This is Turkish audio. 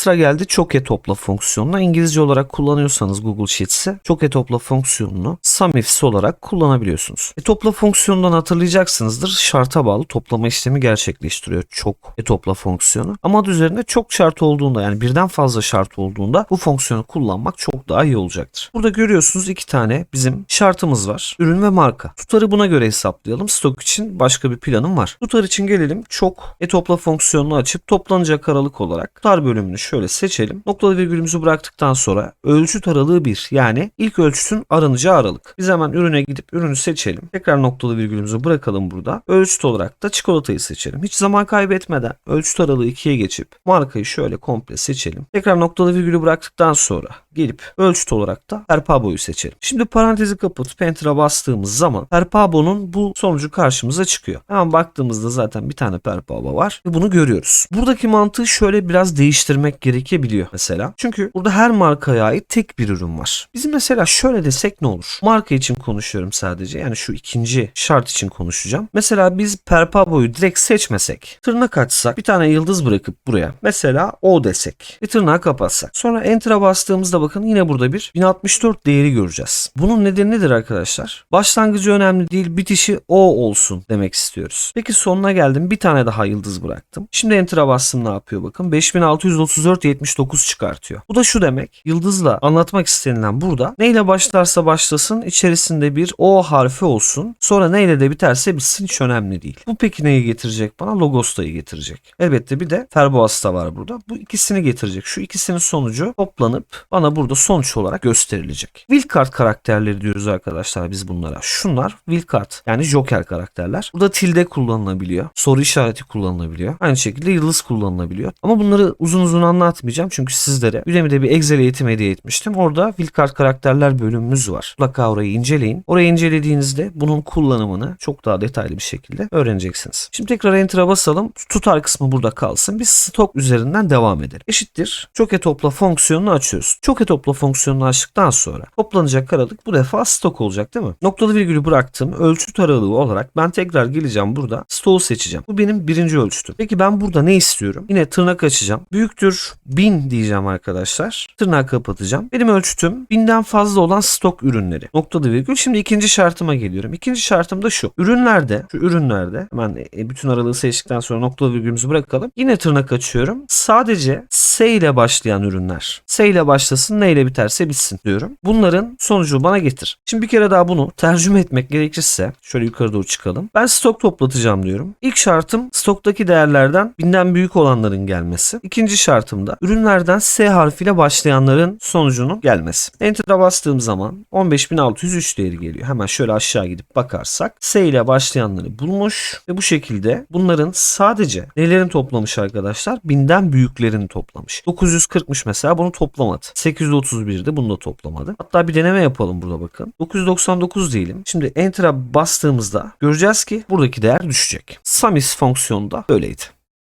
Sıra geldi çok e topla fonksiyonuna. İngilizce olarak kullanıyorsanız Google Sheets'i çok e topla fonksiyonunu sum ifs olarak kullanabiliyorsunuz. E topla fonksiyonundan hatırlayacaksınızdır. Şarta bağlı toplama işlemi gerçekleştiriyor çok e topla fonksiyonu. Ama adı üzerinde çok şart olduğunda yani birden fazla şart olduğunda bu fonksiyonu kullanmak çok daha iyi olacaktır. Burada görüyorsunuz iki tane bizim şartımız var. Ürün ve marka. Tutarı buna göre hesaplayalım. Stok için başka bir planım var. Tutar için gelelim. Çok e topla fonksiyonunu açıp toplanacak aralık olarak tutar bölümünü şöyle seçelim. Noktalı virgülümüzü bıraktıktan sonra ölçüt aralığı 1 yani ilk ölçütün aranacağı aralık. Biz hemen ürüne gidip ürünü seçelim. Tekrar noktalı virgülümüzü bırakalım burada. Ölçüt olarak da çikolatayı seçelim. Hiç zaman kaybetmeden ölçüt aralığı 2'ye geçip markayı şöyle komple seçelim. Tekrar noktalı virgülü bıraktıktan sonra gelip ölçüt olarak da Perpabo'yu seçelim. Şimdi parantezi kapatıp Enter'a bastığımız zaman Perpabo'nun bu sonucu karşımıza çıkıyor. Hemen baktığımızda zaten bir tane Perpabo var ve bunu görüyoruz. Buradaki mantığı şöyle biraz değiştirmek gerekebiliyor mesela. Çünkü burada her markaya ait tek bir ürün var. Biz mesela şöyle desek ne olur? Marka için konuşuyorum sadece. Yani şu ikinci şart için konuşacağım. Mesela biz Perpabo'yu direkt seçmesek, tırnak açsak, bir tane yıldız bırakıp buraya mesela O desek, bir tırnağı kapatsak. Sonra Enter'a bastığımızda bakın yine burada bir 1064 değeri göreceğiz. Bunun nedeni nedir arkadaşlar? Başlangıcı önemli değil, bitişi O olsun demek istiyoruz. Peki sonuna geldim. Bir tane daha yıldız bıraktım. Şimdi Enter'a bastım ne yapıyor bakın. 5634 79 çıkartıyor. Bu da şu demek. Yıldızla anlatmak istenilen burada neyle başlarsa başlasın içerisinde bir O harfi olsun. Sonra neyle de biterse bitsin hiç önemli değil. Bu peki neyi getirecek bana? Logos'tayı getirecek. Elbette bir de Ferboas da var burada. Bu ikisini getirecek. Şu ikisinin sonucu toplanıp bana burada sonuç olarak gösterilecek. Wildcard karakterleri diyoruz arkadaşlar biz bunlara. Şunlar Wildcard yani Joker karakterler. Burada tilde kullanılabiliyor. Soru işareti kullanılabiliyor. Aynı şekilde yıldız kullanılabiliyor. Ama bunları uzun uzun anlatmayacağım çünkü sizlere Udemy'de bir Excel eğitim hediye etmiştim. Orada Wildcard karakterler bölümümüz var. Mutlaka orayı inceleyin. Orayı incelediğinizde bunun kullanımını çok daha detaylı bir şekilde öğreneceksiniz. Şimdi tekrar Enter'a basalım. Tutar kısmı burada kalsın. Biz stok üzerinden devam edelim. Eşittir. Çok e topla fonksiyonunu açıyoruz. Çok e topla fonksiyonunu açtıktan sonra toplanacak aralık bu defa stok olacak değil mi? Noktalı virgülü bıraktım. Ölçüt aralığı olarak ben tekrar geleceğim burada. Stoğu seçeceğim. Bu benim birinci ölçütüm. Peki ben burada ne istiyorum? Yine tırnak açacağım. Büyüktür 1000 diyeceğim arkadaşlar. Tırnağı kapatacağım. Benim ölçütüm 1000'den fazla olan stok ürünleri. Noktalı virgül. Şimdi ikinci şartıma geliyorum. İkinci şartım da şu. Ürünlerde, şu ürünlerde hemen e, bütün aralığı seçtikten sonra noktalı virgülümüzü bırakalım. Yine tırnak açıyorum. Sadece S ile başlayan ürünler. S ile başlasın, ne ile biterse bitsin diyorum. Bunların sonucu bana getir. Şimdi bir kere daha bunu tercüme etmek gerekirse şöyle yukarı doğru çıkalım. Ben stok toplatacağım diyorum. İlk şartım stoktaki değerlerden binden büyük olanların gelmesi. İkinci şartım da ürünlerden S harfiyle başlayanların sonucunun gelmesi. Enter'a bastığım zaman 15603 değeri geliyor. Hemen şöyle aşağı gidip bakarsak S ile başlayanları bulmuş ve bu şekilde bunların sadece nelerini toplamış arkadaşlar? Binden büyüklerini toplamış. 940'mış mesela bunu toplamadı. 831'de bunu da toplamadı. Hatta bir deneme yapalım burada bakın. 999 diyelim. Şimdi Enter'a bastığımızda göreceğiz ki buradaki değer düşecek. Sumis fonksiyonu da böyleydi.